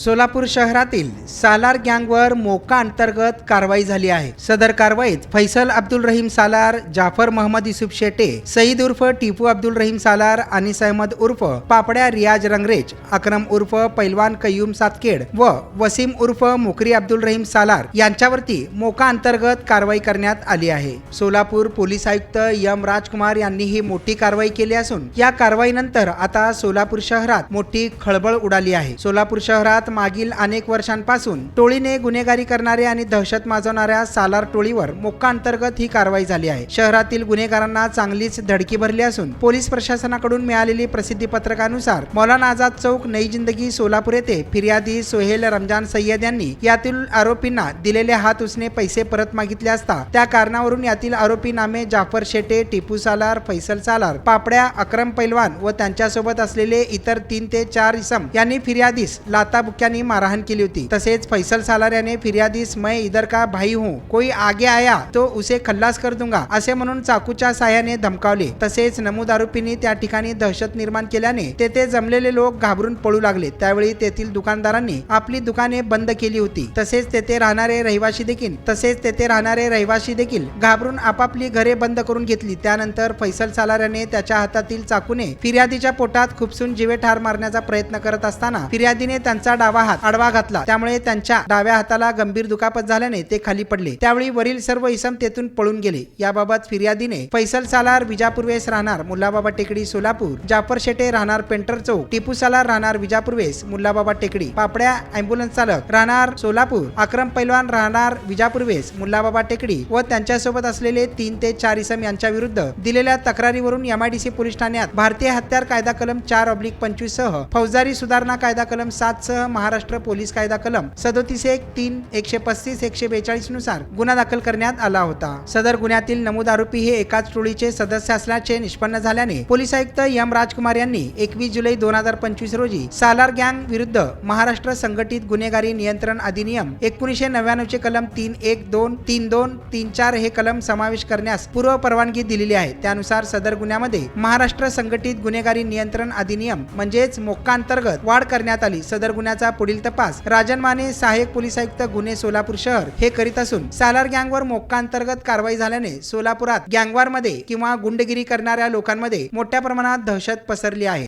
सोलापूर शहरातील सालार गँगवर मोका अंतर्गत कारवाई झाली आहे. सदर कारवाईत फैसल अब्दुल रहीम सालार जाफर मोहम्मद युसुफ शेटे सईद उर्फ टिपू अब्दुल रहीम सालार अनिस अहमद उर्फ पापड्या रियाज रंगरेज अक्रम उर्फ पैलवान कय्यूम सातकेड व वसीम उर्फ मुकरी अब्दुल रहीम सालार यांच्यावरती मोका अंतर्गत कारवाई करण्यात आली आहे. सोलापूर पोलीस आयुक्त यम राजकुमार यांनी ही मोठी कारवाई केली असून या कारवाईनंतर आता सोलापूर शहरात मोठी खळबळ उडाली आहे. सोलापूर शहरात मागील अनेक वर्षांपासून टोळीने गुन्हेगारी करणारे आणि दहशत माजवणाऱ्या सालार टोळीवर मोक्का अंतर्गत ही कारवाई झाली आहे. शहरातील गुन्हेगारांना चांगलीच धडकी भरली असून पोलीस प्रशासनाकडून मिळालेली प्रसिद्धी पत्रकानुसार मौलाना आझाद चौक नई जिंदगी सोलापूर येथे फिर्यादी सोहेल रमजान सय्यद यांनी यातील आरोपींना दिलेले हात उसने पैसे परत मागितले असता त्या कारणावरून यातील आरोपी नामे जाफर शेटे टिपू सालार फैसल सालार पापड्या अक्रम पैलवान व त्यांच्यासोबत असलेले इतर तीन ते चार इसम यांनी फिर्यादीस लाताबुकी बुक्क्यांनी मारहाण केली होती. तसेच फैसल सालार याने फिर्यादीस मैं इधर का भाई हूँ? कोई आगे आया तो उसे खल्लास कर दूंगा. असे म्हणून चाकूच्या साह्याने धमकावले. तसेच नमूद आरोपींनी त्या ठिकाणी दहशत निर्माण केल्याने तेथे जमलेले लोक घाबरून पळू लागले. त्यावेळी तेथील दुकानदारांनी आपली दुकाने बंद केली होती. तसेच तेथे राहणारे रहिवासी देखील तसेच तेथे राहणारे रहिवासी देखील घाबरून आपापली घरे बंद करून घेतली. त्यानंतर फैसल सालाऱ्याने त्याच्या हातातील चाकूने फिर्यादीच्या पोटात खुपसून जिवे ठार मारण्याचा प्रयत्न करत असताना फिर्यादीने त्यांचा डावा हात आडवा घातला. त्यामुळे त्यांच्या डाव्या हाताला गंभीर दुखापत झाल्याने ते खाली पडले. त्यावेळी वरील सर्व इसम तेथून पळून गेले. याबाबत फिर्यादीने फैसल सालार विजापूर्वेस राहणार मुल्लाबाबा टेकडी सोलापूर जाफर शेटे राहणार पेंटर चौक टिपू सालार राहणार विजापूर्वेस मुल्लाबाबा टेकडी पापड्या अँब्युलन्स चालक राहणार सोलापूर अक्रम पैलवान राहणार विजापूर्वेस मुल्लाबाबा टेकडी व त्यांच्यासोबत असलेले तीन ते चार इसम यांच्या विरुद्ध दिलेल्या तक्रारीवरून एमआयडीसी पोलीस ठाण्यात भारतीय हत्यार कायदा कलम चार ऑब्लिक पंचवीस सह फौजदारी सुधारणा कायदा कलम सात सह महाराष्ट्र पोलीस कायदा कलम सदोतीस एक तीन एकशे पस्तीस एकशे बेचाळीसनुसार गुन्हा दाखल करण्यात आला होता. सदर गुन्ह्यातील नमूद आरोपी हे एकाच टोळीचे सदस्य असल्याचे निष्पन्न झाल्याने पोलीस आयुक्त एम राजकुमार यांनी एकवीस जुलै दोन हजार पंचवीस रोजी सालार गँग विरुद्ध महाराष्ट्र संघटित गुन्हेगारी नियंत्रण अधिनियम एकोणीसशे नव्याण्णव चे कलम तीन एक दोन तीन दोन तीन चार हे कलम समावेश करण्यास पूर्व परवानगी दिलेली आहे. त्यानुसार सदर गुन्ह्यामध्ये महाराष्ट्र संघटित गुन्हेगारी नियंत्रण अधिनियम म्हणजेच मोक्का अंतर्गत वाढ करण्यात आली. सदर गुन्ह्याचा पुढील तपास राजन माने सहाय्यक पोलीस आयुक्त गुन्हे सोलापूर शहर हे करीत असून सालार गँगवर मोक्कांतर्गत कारवाई झाल्याने सोलापुरात गँगवारमध्ये किंवा गुंडगिरी करणाऱ्या लोकांमध्ये मोठ्या प्रमाणात दहशत पसरली आहे.